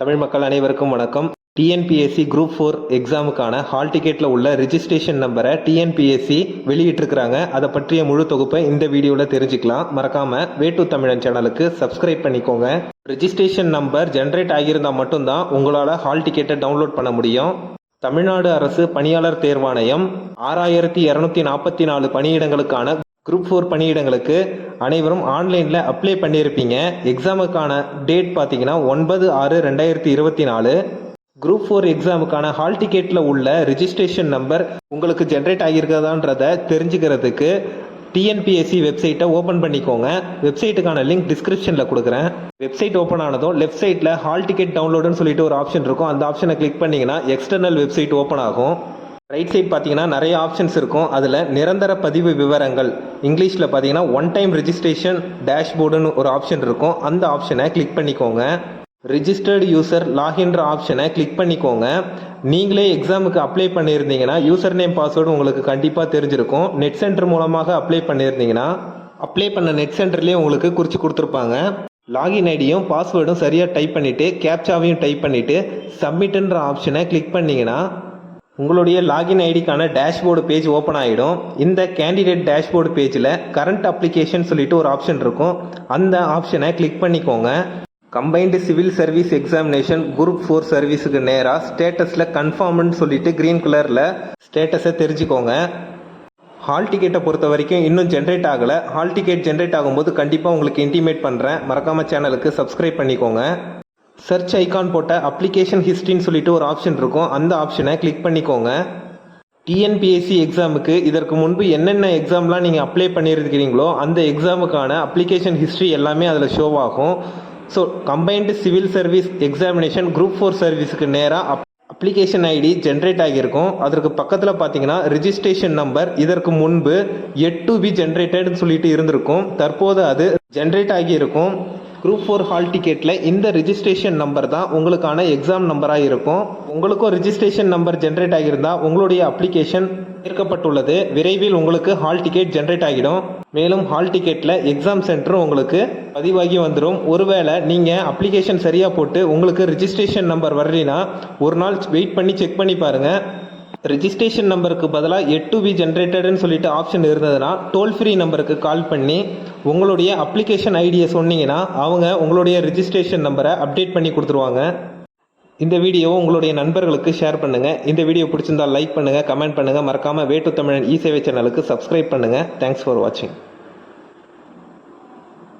தமிழ் மக்கள் அனைவருக்கும் வணக்கம். டிஎன்பிஎஸ்சி குரூப் ஃபோர் எக்ஸாமுக்கான ஹால் டிக்கெட்டில் உள்ள ரிஜிஸ்ட்ரேஷன் நம்பரை டிஎன்பிஎஸ்சி வெளியிட்டிருக்கிறாங்க. அதை பற்றிய முழு தொகுப்பை இந்த வீடியோவில் தெரிஞ்சுக்கலாம். மறக்காமல் வேட்டு தமிழன் சேனலுக்கு சப்ஸ்கிரைப் பண்ணிக்கோங்க. ரிஜிஸ்ட்ரேஷன் நம்பர் ஜென்ரேட் ஆகியிருந்தால் மட்டும்தான் உங்களால் ஹால் டிக்கெட்டை டவுன்லோட் பண்ண முடியும். தமிழ்நாடு அரசு பணியாளர் தேர்வாணையம் ஆறாயிரத்தி இரநூத்தி நாற்பத்தி நாலு பணியிடங்களுக்கான குரூப் ஃபோர் பணியிடங்களுக்கு அனைவரும் ஆன்லைனில் அப்ளை பண்ணியிருப்பீங்க. எக்ஸாமுக்கான டேட் பார்த்தீங்கன்னா ஒன்பது ஆறு ரெண்டாயிரத்தி இருபத்தி நாலு. குரூப் ஃபோர் எக்ஸாமுக்கான ஹால் டிக்கெட்டில் உள்ள ரிஜிஸ்ட்ரேஷன் நம்பர் உங்களுக்கு ஜென்ரேட் ஆகியிருக்கிறதான்றத தெரிஞ்சுக்கிறதுக்கு டிஎன்பிஎஸ்சி வெப்சைட்டை ஓப்பன் பண்ணிக்கோங்க. வெப்சைட்டுக்கான லிங்க் டிஸ்கிரிப்ஷனில் கொடுக்குறேன். வெப்சைட் ஓப்பன் ஆனதும் லெஃப்ட் சைட்டில் ஹால் டிக்கெட் டவுன்லோடுன்னு சொல்லிட்டு ஒரு ஆப்ஷன் இருக்கும். அந்த ஆப்ஷனை கிளிக் பண்ணிங்கன்னா எக்ஸ்டர்னல் வெப்சைட் ஓப்பன் ஆகும். ரைட் சைட் பார்த்தீங்கன்னா நிறைய ஆப்ஷன்ஸ் இருக்கும். அதில் நிரந்தர பதிவு விவரங்கள். இங்கிலீஷில் பார்த்தீங்கன்னா ஒன் டைம் ரெஜிஸ்ட்ரேஷன் டேஷ்போர்டுன்னு ஒரு ஆப்ஷன் இருக்கும். அந்த ஆப்ஷனை கிளிக் பண்ணிக்கோங்க. ரிஜிஸ்டர்டு யூசர் லாகின்ற ஆப்ஷனை கிளிக் பண்ணிக்கோங்க. நீங்களே எக்ஸாமுக்கு அப்ளை பண்ணியிருந்தீங்கன்னா யூசர் நேம் பாஸ்வேர்டு உங்களுக்கு கண்டிப்பாக தெரிஞ்சிருக்கும். நெட் சென்டர் மூலமாக அப்ளை பண்ணியிருந்தீங்கன்னா அப்ளை பண்ண நெட் சென்டர்லேயே உங்களுக்கு குறித்து கொடுத்துருப்பாங்க. லாகின் ஐடியும் பாஸ்வேர்டும் சரியாக டைப் பண்ணிவிட்டு கேப்சாவையும் டைப் பண்ணிவிட்டு சப்மிட்டுன்ற ஆப்ஷனை கிளிக் பண்ணிங்கன்னா உங்களுடைய லாகின் ஐடிக்கான டேஷ்போர்டு பேஜ் ஓப்பன் ஆகிடும் இந்த கேண்டிடேட் டேஷ்போர்டு பேஜில் கரண்ட் அப்ளிகேஷன் சொல்லிட்டு ஒரு ஆப்ஷன் இருக்கும். அந்த ஆப்ஷனை கிளிக் பண்ணிக்கோங்க. Combined civil service examination group four சர்வீஸுக்கு நேராக ஸ்டேட்டஸில் கன்ஃபார்ம்னு சொல்லிட்டு க்ரீன் கலரில் ஸ்டேட்டஸை தெரிஞ்சுக்கோங்க. ஹால் டிக்கெட்டை பொறுத்த வரைக்கும் இன்னும் ஜென்ரேட் ஆகலை. ஹால் டிக்கெட் ஜென்ரேட் ஆகும்போது கண்டிப்பாக உங்களுக்கு இன்டிமேட் பண்ணுறேன் மறக்காமல் சேனலுக்கு சப்ஸ்கிரைப் பண்ணிக்கோங்க. சர்ச் ஐகான் போட்ட அப்ளிகேஷன் ஹிஸ்ட்ரின்னு சொல்லிட்டு ஒரு ஆப்ஷன் இருக்கும். அந்த ஆப்ஷனை கிளிக் பண்ணிக்கோங்க. டிஎன்பிஎஸ்சி எக்ஸாமுக்கு இதற்கு முன்பு என்னென்ன எக்ஸாம்லாம் நீங்கள் அப்ளை பண்ணியிருக்கிறீங்களோ அந்த எக்ஸாமுக்கான அப்ளிகேஷன் ஹிஸ்ட்ரி எல்லாமே அதில் ஷோ ஆகும். So combined civil service examination group four சர்வீஸுக்கு நேராக அப்ளிகேஷன் ஐடி ஜென்ரேட் ஆகியிருக்கும். அதற்கு பக்கத்தில் பார்த்தீங்கன்னா ரிஜிஸ்ட்ரேஷன் நம்பர் இதற்கு முன்பு எட் டு பி ஜென்ரேட்டட்னு சொல்லிட்டு இருந்திருக்கும். தற்போது அது ஜென்ரேட் ஆகியிருக்கும். குரூப் ஃபோர் ஹால் டிக்கெட்டில் இந்த ரிஜிஸ்ட்ரேஷன் நம்பர் தான் உங்களுக்கான எக்ஸாம் நம்பராக இருக்கும். உங்களுக்கும் ரிஜிஸ்ட்ரேஷன் நம்பர் ஜென்ரேட் ஆகியிருந்தால் உங்களுடைய அப்ளிகேஷன் சேர்க்கப்பட்டுள்ளது விரைவில் உங்களுக்கு ஹால் டிக்கெட் ஜென்ரேட் ஆகிடும். மேலும் ஹால் டிக்கெட்டில் எக்ஸாம் சென்டரும் உங்களுக்கு பதிவாகி வந்துடும் ஒருவேளை நீங்கள் அப்ளிகேஷன் சரியாக போட்டு உங்களுக்கு ரிஜிஸ்ட்ரேஷன் நம்பர் வரலைன்னா ஒரு நாள் வெயிட் பண்ணி செக் பண்ணி பாருங்கள் ரிஜிஸ்ட்ரேஷன் நம்பருக்கு பதிலாக எட் டு பி ஜென்ரேட்டட்னு சொல்லிட்டு ஆப்ஷன் இருந்ததுன்னா டோல் ஃப்ரீ நம்பருக்கு கால் பண்ணி உங்களுடைய அப்ளிகேஷன் ஐடியை சொன்னீங்கன்னா அவங்க உங்களுடைய ரிஜிஸ்ட்ரேஷன் நம்பரை அப்டேட் பண்ணி கொடுத்துருவாங்க. இந்த வீடியோவை உங்களுடைய நண்பர்களுக்கு ஷேர் பண்ணுங்கள் இந்த வீடியோ பிடிச்சிருந்தா லைக் பண்ணுங்கள் கமெண்ட் பண்ணுங்கள் மறக்காமல் வேட்டு தமிழன் இ சேவை சேனலுக்கு சப்ஸ்கிரைப் பண்ணுங்கள் தேங்க்ஸ் ஃபார் வாட்சிங்